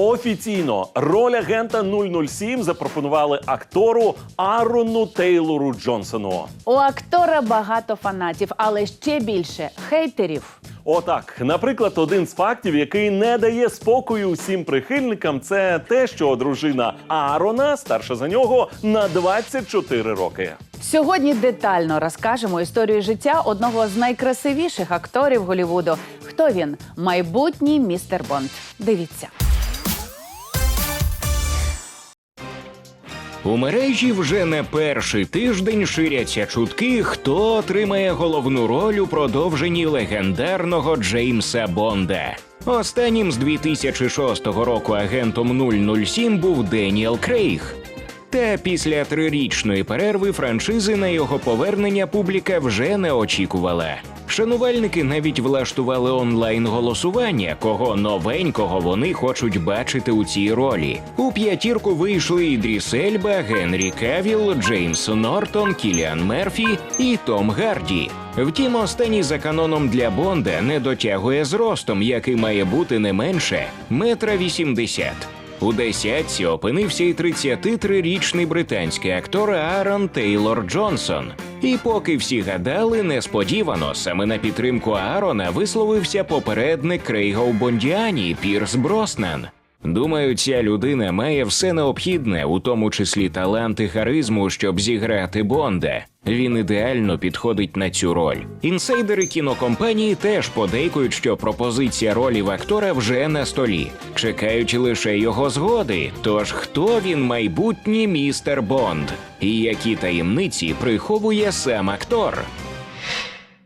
Офіційно роль агента 007 запропонували актору Арону Тейлору Джонсону. У актора багато фанатів, але ще більше хейтерів. Отак, наприклад, один з фактів, який не дає спокою усім прихильникам, це те, що дружина Аарона старша за нього на 24 роки. Сьогодні детально розкажемо історію життя одного з найкрасивіших акторів Голівуду. Хто він? Майбутній містер Бонд. Дивіться. У мережі вже не перший тиждень ширяться чутки, хто отримає головну роль у продовженні легендарного Джеймса Бонда. Останнім з 2006 року агентом 007 був Деніел Крейг. Та після трирічної перерви франшизи на його повернення публіка вже не очікувала. Шанувальники навіть влаштували онлайн голосування, кого новенького вони хочуть бачити у цій ролі. У п'ятірку вийшли Ідріс Ельба, Генрі Кавіл, Джеймс Нортон, Кіліан Мерфі і Том Гарді. Втім, останній за каноном для Бонда не дотягує з ростом, який має бути не менше метра вісімдесят. У десятці опинився і 33-річний британський актор Аарон Тейлор Джонсон. І поки всі гадали, несподівано саме на підтримку Аарона висловився попередник Крейгов Бондіані Пірс Броснан. Думаю, ця людина має все необхідне, у тому числі талант і харизму, щоб зіграти Бонда. Він ідеально підходить на цю роль. Інсайдери кінокомпанії теж подейкують, що пропозиція ролі в актора вже на столі, чекають лише його згоди. Тож хто він майбутній містер Бонд? І які таємниці приховує сам актор?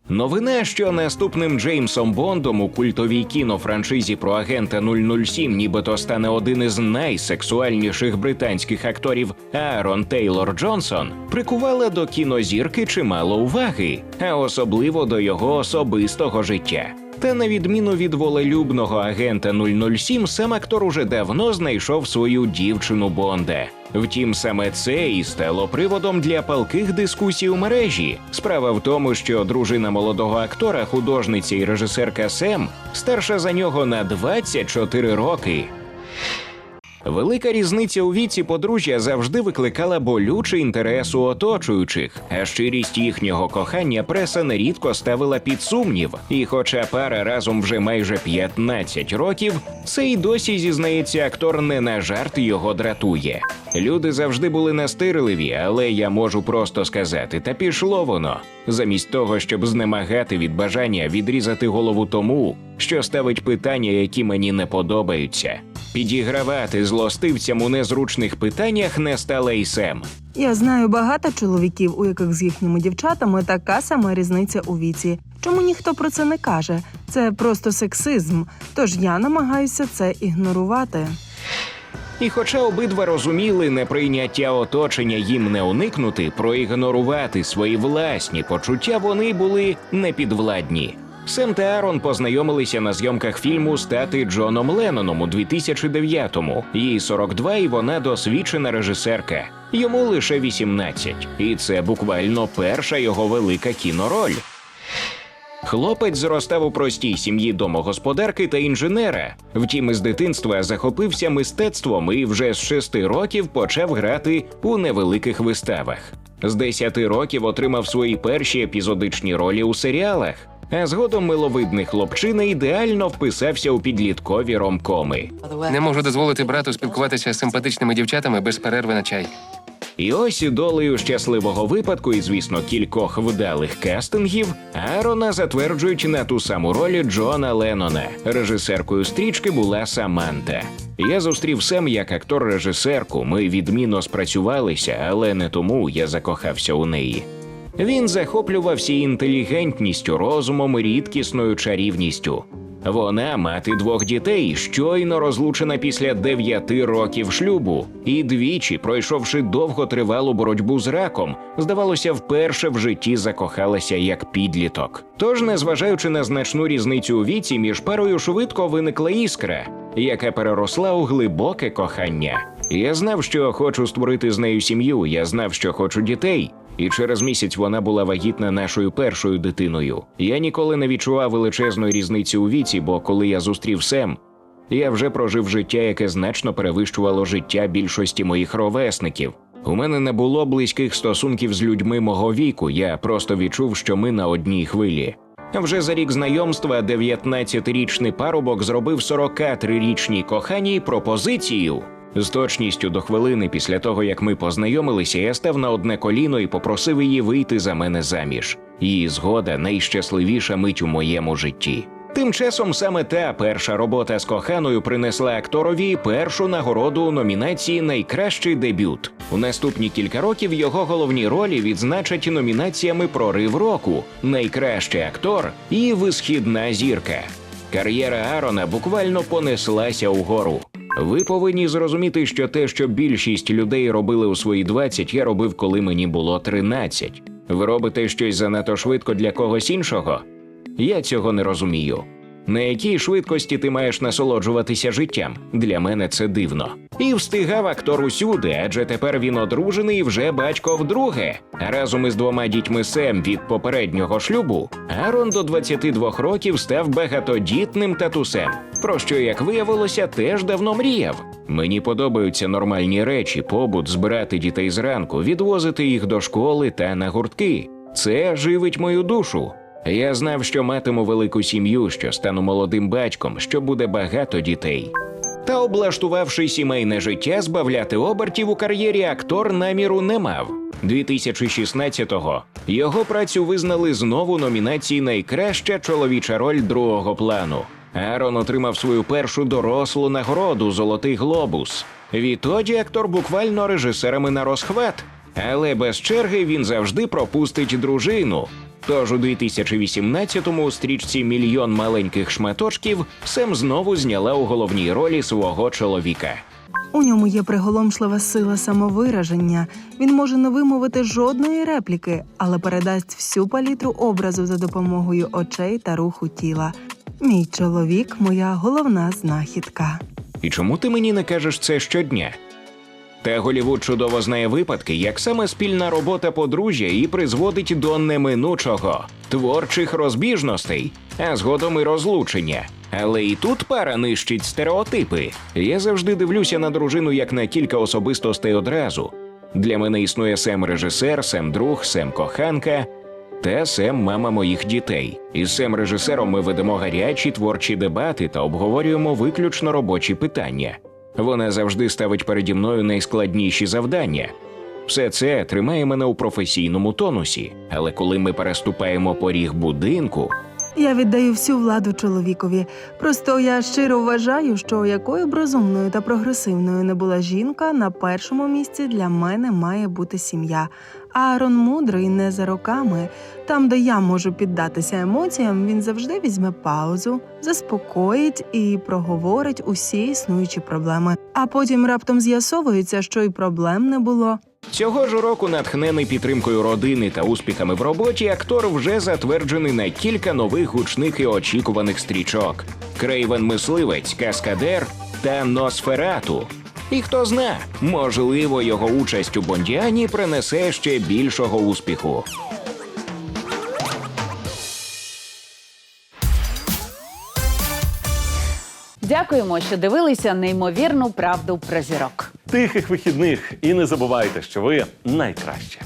Новина, що наступним Джеймсом Бондом у культовій кінофраншизі про агента 007 нібито стане один із найсексуальніших британських акторів Аарон Тейлор Джонсон, прикувала до кінозірки чимало уваги, а особливо до його особистого життя. Та на відміну від волелюбного агента 007, сам актор уже давно знайшов свою дівчину Бонда. Втім, саме це і стало приводом для палких дискусій у мережі. Справа в тому, що дружина молодого актора, художниця і режисерка Сем, старша за нього на 24 роки. Велика різниця у віці подружжя завжди викликала болючий інтерес у оточуючих, а щирість їхнього кохання преса нерідко ставила під сумнів. І хоча пара разом вже майже 15 років, це й досі зізнається актор не на жарт його дратує. Люди завжди були настирливі, але я можу просто сказати, та пішло воно. Замість того, щоб знемагати від бажання відрізати голову тому, що ставить питання, які мені не подобаються. Підігравати злостивцям у незручних питаннях не стала й Сем. Я знаю багато чоловіків, у яких з їхніми дівчатами така сама різниця у віці. Чому ніхто про це не каже? Це просто сексизм. Тож я намагаюся це ігнорувати. І хоча обидва розуміли неприйняття оточення їм не уникнути, проігнорувати свої власні почуття вони були непідвладні. Сем та Арон познайомилися на зйомках фільму Стати Джоном Ленноном у 2009-му. Їй 42 і вона досвідчена режисерка. Йому лише 18. І це буквально перша його велика кінороль. Хлопець зростав у простій сім'ї домогосподарки та інженера. Втім, із дитинства захопився мистецтвом і вже з шести років почав грати у невеликих виставах. З 10 років отримав свої перші епізодичні ролі у серіалах. А згодом миловидний хлопчина ідеально вписався у підліткові ромкоми. Не можу дозволити брату спілкуватися з симпатичними дівчатами без перерви на чай. І ось долею щасливого випадку, і звісно, кількох вдалих кастингів, Аарона затверджують на ту саму роль Джона Леннона. Режисеркою стрічки була Саманта. Я зустрів Сем як актор-режисерку. Ми відмінно спрацювалися, але не тому я закохався у неї. Він захоплювався інтелігентністю, розумом рідкісною чарівністю. Вона мати двох дітей, щойно розлучена після дев'яти років шлюбу, і двічі, пройшовши довготривалу боротьбу з раком, здавалося, вперше в житті закохалася як підліток. Тож, незважаючи на значну різницю у віці, між парою швидко виникла іскра, яка переросла у глибоке кохання. Я знав, що хочу створити з нею сім'ю. Я знав, що хочу дітей. І через місяць вона була вагітна нашою першою дитиною. Я ніколи не відчував величезної різниці у віці, бо коли я зустрів Сем, Я вже прожив життя, яке значно перевищувало життя більшості моїх ровесників. У мене не було близьких стосунків з людьми мого віку. Я просто відчув, що ми на одній хвилі. Вже за рік знайомства 19-річний парубок зробив 43-річній коханій пропозицію. З точністю до хвилини після того, як ми познайомилися, я став на одне коліно і попросив її вийти за мене заміж. Її згода найщасливіша мить у моєму житті. Тим часом саме та перша робота з коханою принесла акторові першу нагороду у номінації Найкращий дебют. У наступні кілька років його головні ролі відзначать номінаціями Прорив року, Найкращий актор і Висхідна зірка. Кар'єра Арона буквально понеслася угору. Ви повинні зрозуміти, що те, що більшість людей робили у свої 20, я робив, коли мені було 13. Ви робите щось занадто швидко для когось іншого? Я цього не розумію. На якій швидкості ти маєш насолоджуватися життям? Для мене це дивно. І встигав актор усюди, адже тепер він одружений і вже батько вдруге. Разом із двома дітьми Сем від попереднього шлюбу, Арон до 22 років став багатодітним татусем, про що, як виявилося, теж давно мріяв. Мені подобаються нормальні речі, побут, збирати дітей зранку, відвозити їх до школи та на гуртки. Це живить мою душу. Я знав, що матиму велику сім'ю, що стану молодим батьком, що буде багато дітей. Та облаштувавши сімейне життя, збавляти обертів у кар'єрі актор наміру не мав. 2016-го його працю визнали знову номінації Найкраща чоловіча роль другого плану. Арон отримав свою першу дорослу нагороду Золотий глобус. Відтоді актор буквально режисерами на розхват, але без черги він завжди пропустить дружину. Тож у 2018-му у стрічці Мільйон маленьких шматочків Сем знову зняла у головній ролі свого чоловіка. У ньому є приголомшлива сила самовираження. Він може не вимовити жодної репліки, але передасть всю палітру образу за допомогою очей та руху тіла. Мій чоловік моя головна знахідка. І чому ти мені не кажеш це щодня? Та Голівуд чудово знає випадки, як саме спільна робота подружжя і призводить до неминучого творчих розбіжностей, а згодом і розлучення. Але і тут пара нищить стереотипи. Я завжди дивлюся на дружину як на кілька особистостей одразу. Для мене існує сем режисер, сем друг, сем коханка та сем мама моїх дітей. Із сем режисером ми ведемо гарячі творчі дебати та обговорюємо виключно робочі питання. Вона завжди ставить переді мною найскладніші завдання. Все це тримає мене у професійному тонусі, але коли ми переступаємо поріг будинку, Я віддаю всю владу чоловікові. Просто я щиро вважаю, що якою б розумною та прогресивною не була жінка, на першому місці для мене має бути сім'я. Аарон мудрий не за роками. Там, де я можу піддатися емоціям, він завжди візьме паузу, заспокоїть і проговорить усі існуючі проблеми. А потім раптом з'ясовується, що й проблем не було. Цього ж року, натхнений підтримкою родини та успіхами в роботі, актор вже затверджений на кілька нових гучних і очікуваних стрічок: Крейвен Мисливець, Каскадер та Носферату. І хто зна, можливо, його участь у Бондіані принесе ще більшого успіху. Дякуємо, що дивилися неймовірну правду про зірок. Тихих вихідних і не забувайте, що ви найкраще.